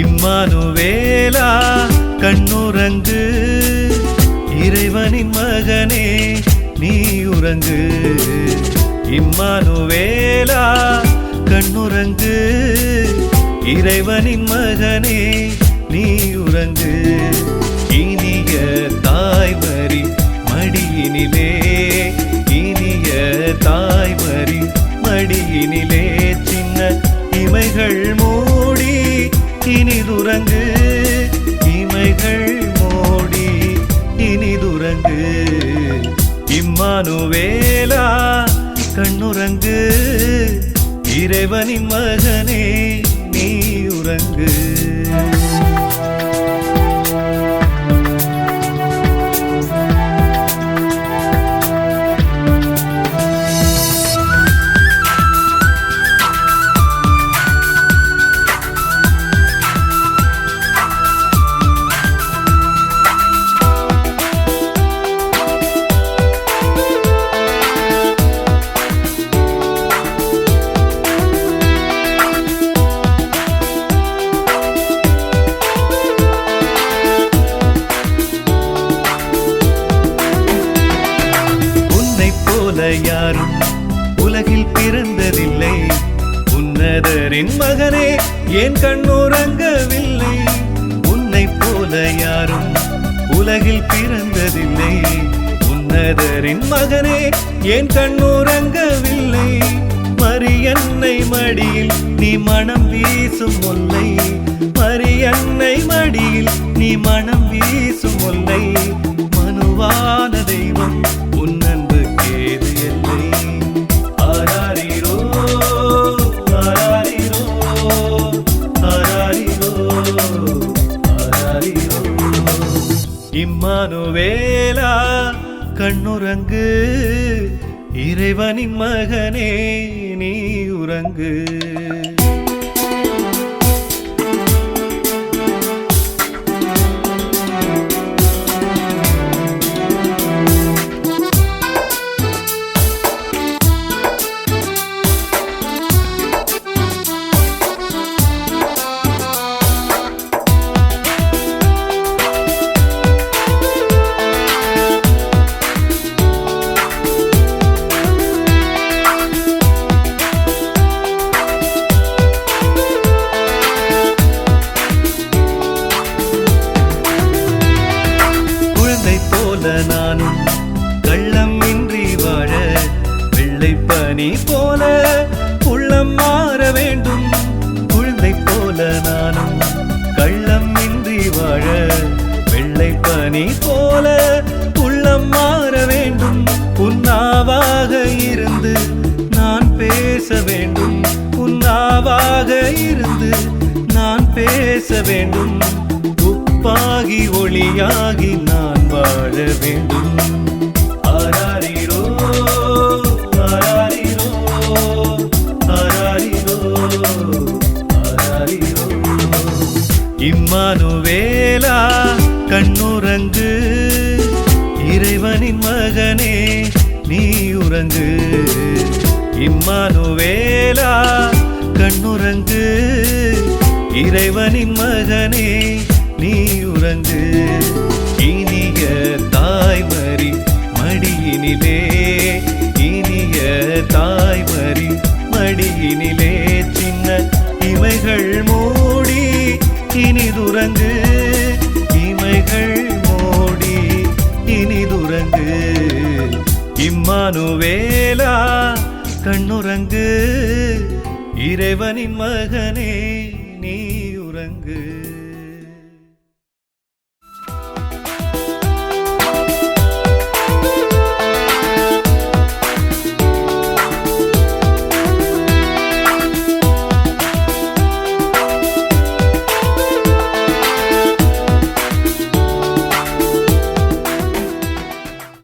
இம்மானுவேலா கண்ணுறங்கு. இறைவனின் மகனே நீ உறங்கு இம்மானுவேலா கண்ணுறங்கு. இறைவனின் மகனே நீ உறங்கு இனிய தாய்மறி மடியினிலே இனிய தாய்மறி மடியினிலே சின்ன இமைகள் மூ இனிதுறங்கு இமைகள் மூடி இனிதுறங்கு இம்மானுவேலா கண்ணுறங்கு. இறைவனின் மகனே நீ உறங்கு. யாரும் உலகில் பிறந்ததில்லை. உன்னதரின் மகனே ஏன் கண்ணுறங்கவில்லை? உன்னை போல யாரும் உலகில் பிறந்ததில்லை. உன்னதரின் மகனே ஏன் கண்ணுறங்கவில்லை? மரியன்னை மடியில் நீ மனம் வீசும் முல்லை. மரியன்னை மடியில் கண்ணுறங்கு. இறைவனின் மகனே நீ உறங்கு. போல நானும் கள்ளம் இன்றி வாழ வெள்ளை பனி போல உள்ளம் மாற வேண்டும். குழந்தை போல நானும் கள்ளம் இன்றி வாழ வெள்ளை பனி போல உள்ளம் மாற வேண்டும். உன்னாவாக இருந்து நான் பேச வேண்டும். உன்னாவாக இருந்து நான் பேச வேண்டும். உப்பாகி ஒளியாகி நான் வாழ வேண்டும். ஆராரிரோ ஆராரிரோ ஆராரிரோ ஆராரிரோ. இம்மானுவேலா கண்ணுறங்கு. இறைவனின் மகனே நீ உறங்கு இம்மானுவேலா கண்ணுறங்கு. இறைவனின் மகனே இம்மானுவேலா கண்ணுறங்கு. இறைவனின் மகனே நீ உறங்கு.